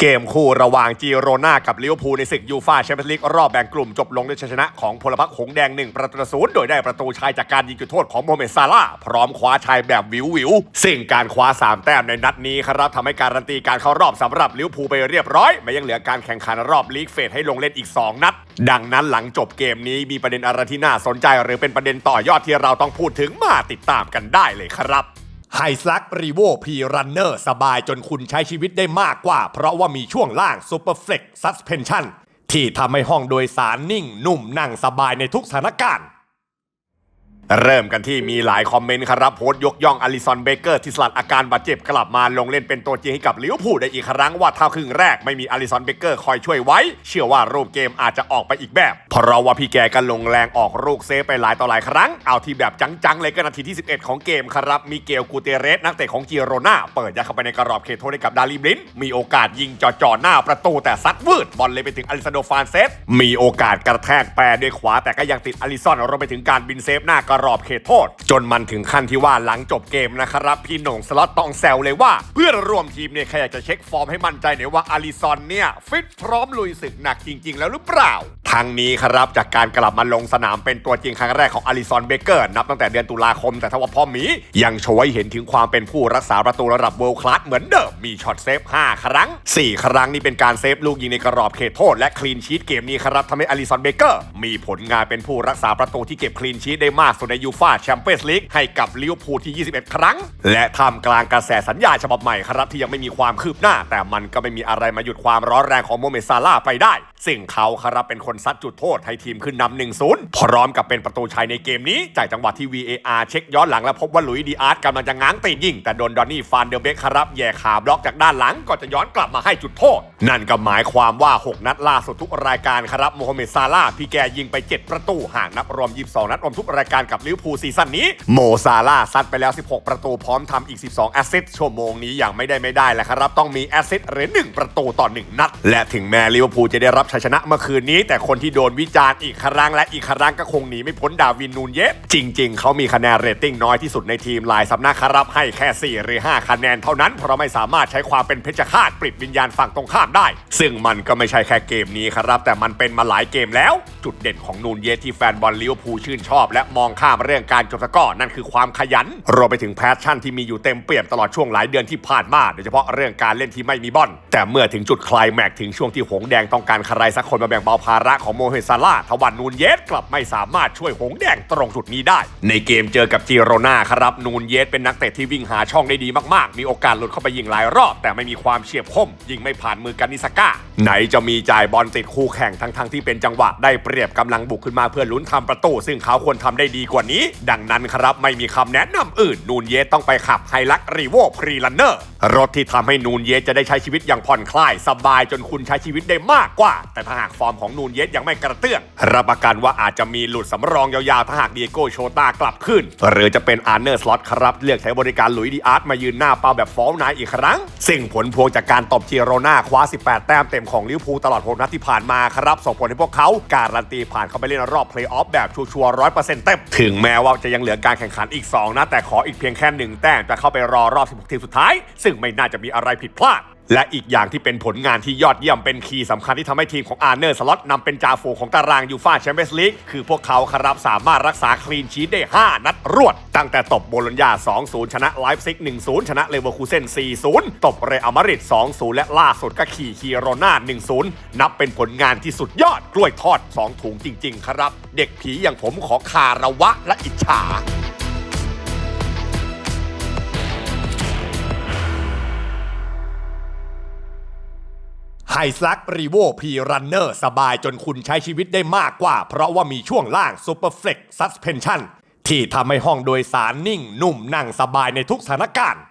เกมคู่ระหว่างจีโรนากับลิเวอร์พูลในศึกยูฟ่าแชมเปี้ยนส์ลีกรอบแบ่งกลุ่มจบลงด้วยชัยชนะของพลพรรคหงแดง1ประตูศูนย์โดยได้ประตูชัยจากการยิงจุดโทษของโมเมซาร่าพร้อมคว้าชัยแบบวิววิวๆซึ่งการคว้า 3 แต้มในนัดนี้ครับทำให้การันตีการเข้ารอบสำหรับลิเวอร์พูลไปเรียบร้อยไม่ยังเหลือการแข่งขันรอบลีกเฟสให้ลงเล่นอีก 2 นัด ดังนั้นหลังจบเกมนี้มีประเด็นอะไรที่น่าสนใจ หรือเป็นประเด็นต่อยอดที่เราต้องพูดถึงมาติดตามกันได้เลยครับ ไฮซักรีโวพีรันเนอร์สบายจนคุณใช้ชีวิตได้มากกว่า เพราะว่ามีช่วงล่างซูเปอร์เฟล็กซ์ซัสเพนชั่นที่ทำให้ห้องโดยสารนิ่งนุ่มนั่งสบายในทุกสถานการณ์ เริ่มกันที่มีหลายคอมเมนต์ครับโพสต์ยกย่องอลิซอนเบเกอร์ที่สลัดอาการบาดเจ็บกลับมาลงเล่นเป็นตัวจริงให้กับลิเวอร์พูลได้อีกครั้งว่าถ้าครึ่งแรกไม่มีอลิซอนเบเกอร์คอยช่วยไว้ เชื่อว่ารูปเกมอาจจะออกไปอีกแบบ เพราะว่าพี่แกก็ลงแรงออกลูกเซฟไปหลายต่อหลายครั้ง เอาที่แบบจังๆเลยก็นาทีที่ 11 ของเกมครับมีเกลกูเตเรสนักเตะของจิโรนาเปิดยัดเข้าไปในกรอบเขตโทษให้กับดาริบลินมีโอกาสยิงจ่อๆหน้าประตูแต่ซัดวืดบอลเลยไปถึงอลิซานโดฟานเซสมีโอกาสกระแทกแปรด้วยขวาแต่ก็ยังติดอลิซอนรวมไปถึงการบินเซฟหน้ากรอบเขตโทษ จนมันถึงขั้นที่ว่าหลังจบเกมนะครับ พี่หน่งสล็อตต้องแซวเลยว่า เพื่อนร่วมทีมเนี่ยแค่อยากจะเช็คฟอร์มให้มั่นใจหน่อยว่าอลิซอนเนี่ยฟิตพร้อมลุยศึกหนักจริง ๆ แล้วหรือเปล่าทางนี้ครับจากการกลับมาลงสนามเป็นตัวจริงครั้งแรกของอลิซอนเบเกอร์นับตั้งแต่เดือนตุลาคม แต่ทว่าพ่อหมี ยังโชว์ให้เห็นถึงความเป็นผู้รักษาประตูระดับเวิลด์คลาสเหมือนเดิมมีช็อตเซฟ 5 ครั้ง 4 ครั้งนี่เป็นการเซฟลูกยิงในกรอบเขตโทษและคลีนชีตเกมนี้ครับทำให้อลิซอนเบเกอร์มีผลงานเป็นผู้รักษาประตูที่เก็บคลีนชีตได้มากสุดในยูฟ่าแชมเปี้ยนส์ลีกให้กับลิเวอร์พูลที่ 21 ครั้ง และทำกลางกระแสสัญญาฉบับใหม่ครับที่ยังไม่มีความคืบหน้า แต่มันก็ไม่มีอะไรมาหยุดความร้อนแรงของโมเมซาร่าไปได้ ซึ่งเขาครับเป็นคนซัดจุดโทษให้ทีมขึ้นนำ1 0พร้อมกับเป็นประตูชัยในเกมนี้จากจังหวะที่ VAR เช็คย้อนหลังและพบว่าหลุยส์ดีอาร์ตกำลังจะง้างตีนยิงแต่โดนดอนนี่ฟานเดอร์เบคครับแย่ขาบล็อกจากด้านหลังก่อนจะย้อนกลับมาให้จุดโทษนั่นก็หมายความว่า 6 นัดล่าสุดทุกรายการครับโมฮัมเหม็ดซาร่าห์พี่แกยิงไป 7 ประตูห่างนับรวม 22 นัดรวมทุกรายการกับลิเวอร์พูลซีซั่นนี้ โมซาร่าซัดไปแล้ว 16 ประตูพร้อมทำอีก 12 แอสซิสต์ชั่วโมงนี้อย่างไม่ได้ไม่ได้แหละครับ ต้องมีแอสซิสต์หรือ 1 ประตูต่อ 1 นัด และถึงแม้ลิเวอร์พูลจะได้รับชัยชนะเมื่อคืนนี้ แต่คนที่โดนวิจารณ์อีกครั้งและอีกครั้งก็คงหนีไม่พ้นดาวินนูนเยสจริง ๆเขามีคะแนนเรตติ้งน้อยที่สุดในทีมหลายสำนักครับให้แค่ 4 หรือ 5 คะแนนเท่านั้นเพราะไม่สามารถใช้ความเป็นเพชฌฆาตปลิดวิญญาณฝั่งตรงข้ามได้ ซึ่งมันก็ไม่ใช่แค่เกมนี้ครับ แต่มันเป็นมาหลายเกมแล้ว จุดเด่นของนูนเยสที่แฟนบอลลิเวอร์พูลชื่นชอบ และมองข้ามเรื่องการจบสกอร์นั่นคือความขยันรวมไปถึงแพชชั่นที่มีอยู่เต็มเปี่ยมตลอดช่วงหลายเดือนที่ผ่านมาโดยเฉพาะเรื่องการเล่นที่ไม่มีบอลแต่เมื่อถึงจุดคลายแม็กถึงช่วงที่หงแดงต้องการใครสักคนมาแบ่งเบาภาระของโมเฮซาร่าทวันนูนเยสกลับไม่สามารถช่วยหงแดงตรงจุดนี้ได้ ในเกมเจอกับจิโรนาครับนูนเยสเป็นนักเตะที่วิ่งหาช่องได้ดีมากๆ มีโอกาสหลุดเข้าไปยิงหลายรอบ แต่ไม่มีความเฉียบคมยิงไม่ผ่านมือกันนิสก้าไหนจะมีจ่ายบอลติดคู่แข่งทั้งๆที่เป็นจังหวะได้เปรียบกำลังบุกขึ้นมาเพื่อลุ้นทำประตู ซึ่งเขาควรทำได้ดีกว่านี้ ดังนั้นครับไม่มีคำแนะนำอื่น นูนเยสต้องไปขับไฮลักรีโวพรีลันเนอร์รถที่ทำให้นูนเยสจะได้ใช้ชีวิตอย่างผ่อนคลาย สบายจนคุณใช้ชีวิตได้มากกว่า แต่ถ้าหากฟอร์มของนูนเยสยังไม่กระเตื้องรับประกันว่าอาจจะมีหลุดสำรองยาวๆถ้าหากเดียโกโชตากลับขึ้น หรือจะเป็นอาร์เนอร์สล็อตครับ เลือกใช้บริการหลุยดีอาร์ตมายืนหน้าเป้าแบบฟอลนายอีกครั้ง สิ่งผลพวงจากการตบเจโรนาคว้า18 แต้มเต็มของลิเวอร์พูลตลอด6นัดที่ผ่านมาครับส่งผลให้พวกเขาการันตีผ่านเข้าไปเล่นรอบเพลย์ออฟแบบชัวร์ร้อยเปอร์เซ็นต์เต็มถึงแม้ว่าจะยังเหลือการแข่งขันอีก 2นะแต่ขออีกเพียงแค่หนึ่งแต้มจะเข้าไปรอรอบ 16 ทีมสุดท้าย ซึ่งไม่น่าจะมีอะไรผิดพลาด และอีกอย่างที่เป็นผลงานที่ยอดเยี่ยมเป็นคีย์สำคัญที่ทำให้ทีมของอาร์เนอร์สล็อตนำเป็นจ่าฝูงของตารางยูฟาแชมเปี้ยนส์ลีกคือพวกเขาครับสามารถรักษาคลีนชีตได้ 5 นัดรวด ตั้งแต่ตบโบโลญญา 2-0 ชนะไลฟ์ซิก 1-0 ชนะเลเวอร์คูเซน4-0 ตบเรอัลมาดริด 2-0 และล่าสุดก็ขี่คีโรนา1-0 นับเป็นผลงานที่สุดยอดกล้วยทอด 2 ถุงจริง ๆ ครับ เด็กผีอย่างผมขอคาระวะและอิจฉา ไฮซักรีโวพีรันเนอร์สบายจนคุณใช้ชีวิตได้มากกว่า เพราะว่ามีช่วงล่างซูเปอร์เฟล็กซ์ซัสเพนชั่นที่ทำให้ห้องโดยสารนิ่งนุ่มนั่งสบายในทุกสถานการณ์